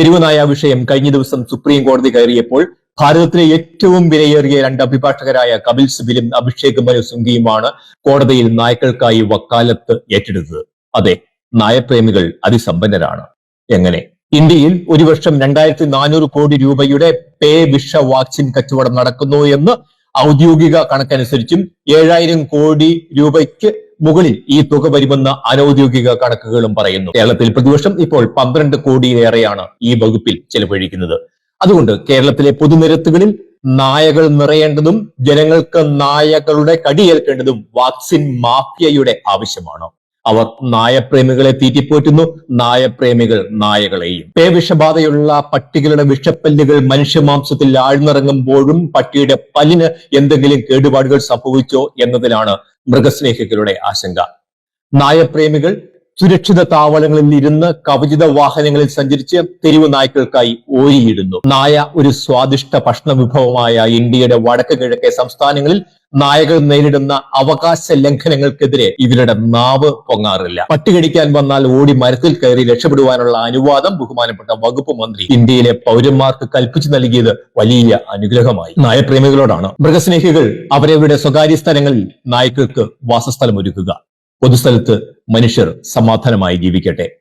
തെരുവുനായ വിഷയം കഴിഞ്ഞ ദിവസം സുപ്രീം കോടതി കയറിയപ്പോൾ ഭാരതത്തിലെ ഏറ്റവും വിലയേറിയ രണ്ട് അഭിഭാഷകരായ കപിൽ സിബിലും അഭിഷേക് മനു സിംഗിയുമാണ് കോടതിയിൽ നായ്ക്കൾക്കായി വക്കാലത്ത് ഏറ്റെടുത്തത്. അതെ നായപ്രേമികൾ അതിസമ്പന്നരാണ്. എങ്ങനെ? ഇന്ത്യയിൽ ഒരു വർഷം രണ്ടായിരത്തി നാനൂറ് കോടി രൂപയുടെ പേ വിഷ വാക്സിൻ കച്ചവടം നടക്കുന്നു എന്ന് ഔദ്യോഗിക കണക്കനുസരിച്ചും ഏഴായിരം കോടി രൂപയ്ക്ക് മുകളിൽ ഈ തുക വരുമെന്ന അനൌദ്യോഗിക കണക്കുകളും പറയുന്നു. കേരളത്തിൽ പ്രതിവർഷം ഇപ്പോൾ പന്ത്രണ്ട് കോടിയിലേറെയാണ് ഈ വകുപ്പിൽ ചെലവഴിക്കുന്നത്. അതുകൊണ്ട് കേരളത്തിലെ പൊതുനിരത്തുകളിൽ നായകൾ നിറയേണ്ടതും ജനങ്ങൾക്ക് നായകളുടെ കടിയേൽക്കേണ്ടതും വാക്സിൻ മാഫിയയുടെ ആവശ്യമാണ്. അവർ നായപ്രേമികളെ തീറ്റിപ്പോറ്റുന്നു. നായപ്രേമികൾ നായകളെയും. പേവിഷബാധയുള്ള പട്ടികളുടെ വിഷപ്പല്ലുകൾ മനുഷ്യമാംസത്തിൽ ആഴ്ന്നിറങ്ങുമ്പോഴും പട്ടിയുടെ പല്ലിന് എന്തെങ്കിലും കേടുപാടുകൾ സംഭവിച്ചോ എന്നതിലാണ് മൃഗസ്നേഹികളുടെ ആശങ്ക. നായപ്രേമികൾ സുരക്ഷിത താവളങ്ങളിൽ ഇരുന്ന് കവചിത വാഹനങ്ങളിൽ സഞ്ചരിച്ച് തെരുവ് നായ്ക്കൾക്കായി ഓരിയിടുന്നു. നായ ഒരു സ്വാദിഷ്ട ഭക്ഷണ വിഭവമായ ഇന്ത്യയുടെ വടക്ക് കിഴക്കേ സംസ്ഥാനങ്ങളിൽ നായകൾ നേരിടുന്ന അവകാശ ലംഘനങ്ങൾക്കെതിരെ ഇവരുടെ നാവ് പൊങ്ങാറില്ല. പട്ടികടിക്കാൻ വന്നാൽ ഓടി മരത്തിൽ കയറി രക്ഷപ്പെടുവാനുള്ള അനുവാദം ബഹുമാനപ്പെട്ട വകുപ്പ് മന്ത്രി ഇന്ത്യയിലെ പൗരന്മാർക്ക് കൽപ്പിച്ചു നൽകിയത് വലിയ അനുഗ്രഹമായി. നായപ്രേമികളോടാണ്. മൃഗസ്നേഹികൾ അവരവരുടെ സ്വകാര്യ സ്ഥലങ്ങളിൽ നായ്ക്കൾക്ക് വാസസ്ഥലം ഒരുക്കുക പൊതുസ്ഥലത്ത് മനുഷ്യർ സമാധാനമായി ജീവിക്കട്ടെ.